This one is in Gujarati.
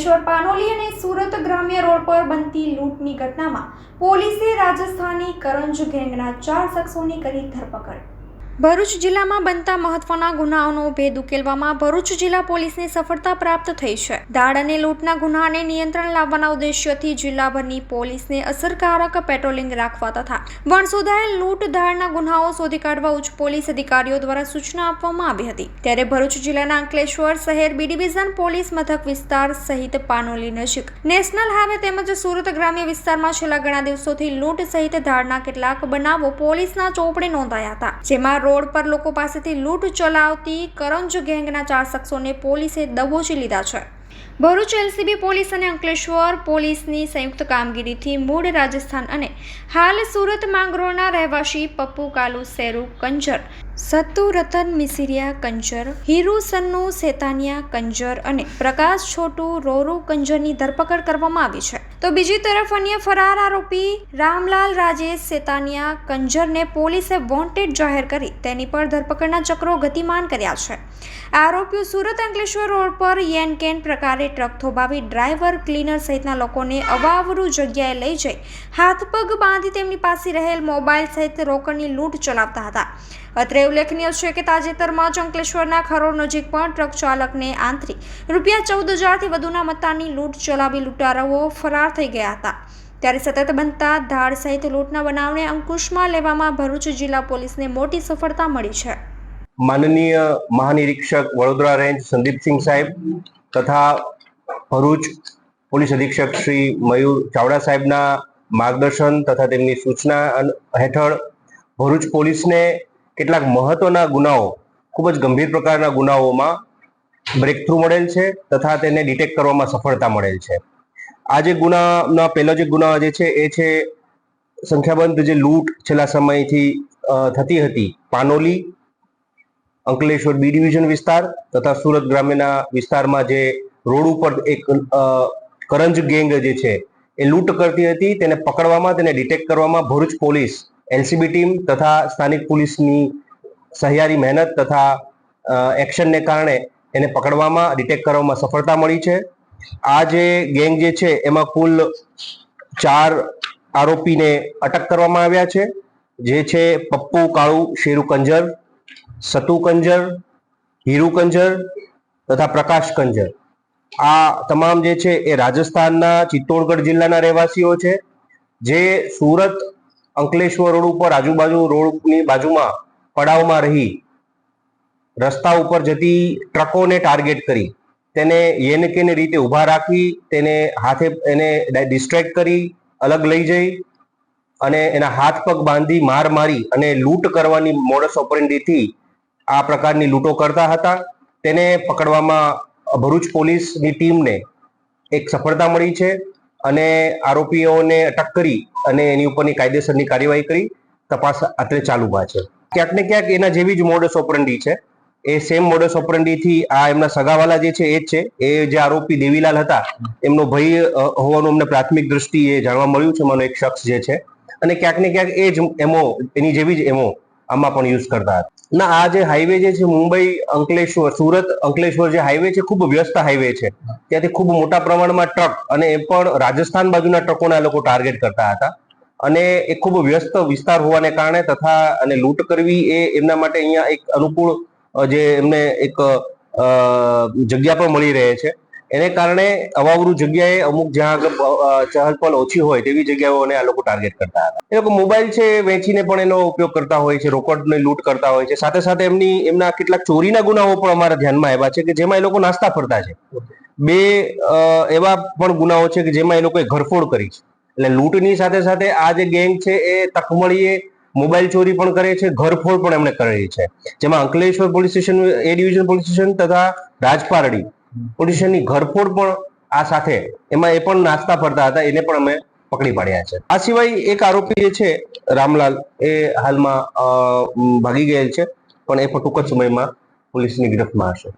અંકલેશ્વર પાનોલી અને સુરત ગ્રામ્ય રોડ પર બનતી લૂંટની ઘટનામાં પોલીસે રાજસ્થાની કરંજ ગેંગના ચાર શખ્સોની કરી ધરપકડ. ભરૂચ જિલ્લામાં બનતા મહત્વના ગુનાઓનો ભેદ ઉકેલવામાં ભરૂચ જિલ્લા પોલીસને સફળતા પ્રાપ્ત થઈ છે. દાળ અને લૂંટના ગુનાને નિયંત્રણ લાવવાના ઉદ્દેશ્યથી જિલ્લાભરની પોલીસને અસરકારક પેટ્રોલિંગ રાખવા તથા વણસોધાયેલ લૂંટ દાળના ગુનાઓ શોધી કાઢવા ઉચ્ચ પોલીસ અધિકારીઓ દ્વારા સૂચના આપવામાં આવી હતી. ત્યારે ભરૂચ જિલ્લાના અંકલેશ્વર શહેર બી ડિવિઝન પોલીસ મથક વિસ્તાર સહિત પાનોલી નજીક નેશનલ હાઈવે તેમજ સુરત ગ્રામ્ય વિસ્તારમાં છેલ્લા ઘણા દિવસોથી લૂંટ સહિત દાળના કેટલાક બનાવો પોલીસના ચોપડે નોંધાયા હતા, જેમાં રોડ પર લોકો પાસેથી લૂંટ ચલાવતી કરંજ ગેંગના ચાર શખ્સોને પોલીસે દબોચી લીધા છે. ભરૂચ એલસીબી પોલીસ અને અંકલેશ્વર પોલીસની સંયુક્ત કામગીરીથી મૂળ રાજસ્થાન અને હાલ સુરત માંગરોળના રહેવાસી પપ્પુ કાલુ સેરુ કંજર, સત્તુ રતન મિસિરિયા કંજર, હીરુ સન્નુ સેતાનિયા કંજર અને પ્રકાશ છોટુ રોરુ કંજરની ધરપકડ કરવામાં આવી છે. તો બીજી તરફ અન્ય ફરાર આરોપી રામલાલ રાજેશ સેતાનિયા કંજરને પોલીસે વોન્ટેડ જાહેર કરી. તેની પર ધરપકડના ચક્રો ગતિમાન કર્યા છે. આરોપીઓ સુરત અંકલેશ્વર રોડ પર યેન કેન પ્રકારે ટ્રક થોભાવી ડ્રાઈવર, ક્લીનર સહિતના લોકોને અવાવરૂ જગ્યાએ લઈ જઈ હાથ પગ બાંધી તેમની પાસે રહેલ મોબાઈલ સહિત રોકડની લૂંટ ચલાવતા હતા. અત્રે ઉલ્લેખનીય છે કે તાજેતરમાં ચંકલેશ્વરના ખરોડ નજીક પણ ટ્રક ચાલકને આંતરી રૂપિયા ચૌદ હજારથી વધુના મત્તાની લૂંટ ચલાવી લૂંટારાઓ ફરાર થઈ ગયા હતા. ત્યારે સતત બનતા ધાડ સહિત લૂંટના બનાવને અંકુશમાં લેવામાં ભરૂચ જિલ્લા પોલીસને મોટી સફળતા મળી છે. માનનીય મહાનિરીક્ષક વડોદરા રેન્જ સંદીપસિંહ સાહેબ તથા ભરૂચ પોલીસ અધિક્ષક શ્રી મયુર ચાવડા સાહેબના માર્ગદર્શન તથા તેમની સૂચના હેઠળ ભરૂચ પોલીસને કેટલાક મહત્વના ગુનાઓ, ખૂબ જ ગંભીર પ્રકારના ગુનાઓમાં બ્રેક થ્રુ મળેલ છે તથા તેને ડિટેક્ટ કરવામાં સફળતા મળેલ છે. આ જે ગુનાના, પહેલો જે ગુના જે છે એ છે સંખ્યાબંધ જે લૂંટ છેલ્લા સમયથી થતી હતી. પાનોલી, અંકલેશ્વર બી ડિવિઝન વિસ્તાર તથા સુરત ગ્રામ્યના વિસ્તારમાં જે રોડ ઉપર એક કરંજ ગેંગ જે છે એ લૂંટ કરતી હતી. તેને પકડવામાં, તેને ડિટેક્ટ કરવામાં ભરૂચ પોલીસ એલસીબી ટીમ તથા સ્થાનિક પોલીસની સહિયારી મહેનત તથા એક્શનને કારણે એને પકડવામાં ડિટેક્ટ કરવામાં સફળતા મળી છે. આ જે ગેંગ જે છે, એમાં કુલ ચાર આરોપીને અટક કરવામાં આવ્યા છે. જે છે પપ્પુ, કાળુ, શેરુ કંજર, સતુ કંજર, હીરુ કંજર તથા પ્રકાશ કંજર. આ તમામ જે છે એ રાજસ્થાનના, ચિત્તોડગઢ જિલ્લાના રહેવાસીઓ છે. જે સુરત અંકલેશ્વર રોડ ઉપર આજુબાજુ રોડની બાજુમાં પડાવમાં રહી રસ્તા ઉપર જતી ટ્રકોને ટાર્ગેટ કરી. તેને યેન કેને રીતે ઊભા રાખી, તેને હાથે એને ડિસ્ટ્રેક્ટ કરી, અલગ લઈ જઈ અને એના હાથ પગ બાંધી માર મારી અને લૂંટ કરવાની મોડસ ઓપરેન્ડીથી આ પ્રકારની લૂંટો કરતા હતા. તેને પકડવામાં ભરૂચ પોલીસની ટીમને એક સફળતા મળી છે અને આરોપીઓને અટક કરી અને એની ઉપરની કાયદેસરની કાર્યવાહી કરી, તપાસ અત્રે ચાલુમાં છે. ક્યાંક ને ક્યાંક એના જેવી જ મોડસ ઓપરંડી છે. એ સેમ મોડસ ઓપરંડીથી આ એમના સગાવાલા જે છે એ જ છે. એ જે આરોપી દેવીલાલ હતા, એમનો ભય હોવાનું અમને પ્રાથમિક દ્રષ્ટિએ જાણવા મળ્યું છે. મને એક શખ્સ જે છે. અને ક્યાંક ને ક્યાંક એ જ એમો, એની જેવી જ એમો આમાં પણ યુઝ કરતા હતા. ના, આ જે હાઈવે જે છે, મુંબઈ, અંકલેશ્વર, સુરત, અંકલેશ્વર જે હાઈવે છે, ખૂબ વ્યસ્ત હાઈવે છે. ત્યાંથી ખૂબ મોટા પ્રમાણમાં ટ્રક અને એ પણ રાજસ્થાન બાજુના ટ્રકોને આ લોકો ટાર્ગેટ કરતા હતા. અને એ ખૂબ વ્યસ્ત વિસ્તાર હોવાને કારણે તથા અને લૂંટ કરવી એ એમના માટે અહીંયા એક અનુકૂળ જે એમને એક જગ્યા પણ મળી રહે છે. એને કારણે અવાવરું જગ્યાએ અમુક જ્યાં આગળ ચહલ ચહલપહલ ઓછી હોય તેવી જગ્યાઓને આ લોકો ટાર્ગેટ કરતા હતા. એ લોકો મોબાઈલ છે વેચીને પણ એનો ઉપયોગ કરતા હોય છે, રોકડને લૂંટ કરતા હોય છે. સાથે સાથે એમની, એમના કેટલાક ચોરીના ગુનાઓ પણ અમારા ધ્યાનમાં આવ્યા છે કે જેમાં એ લોકો નાસ્તા ફરતા છે. બે એવા પણ ગુનાઓ છે કે જેમાં એ લોકોએ ઘરફોડ કરી છે. એટલે લૂંટની સાથે સાથે આ જે ગેંગ છે એ તકમળીએ મોબાઈલ ચોરી પણ કરે છે, ઘરફોડ પણ એમણે કરેલી છે. જેમાં Ankleshwar police station, A division police station તથા રાજપારડી પોલીસ સ્ટેશનની ઘરફોડ પણ આ સાથે એમાં એ પણ નાસ્તા ફરતા હતા, એને પણ અમે પકડી પાડ્યા છે. આ સિવાય એક આરોપી જે છે, રામલાલ, એ હાલમાં ભાગી ગયેલ છે, પણ એ પણ ટૂંક જ સમયમાં પોલીસની ગિરફ્તમાં હશે.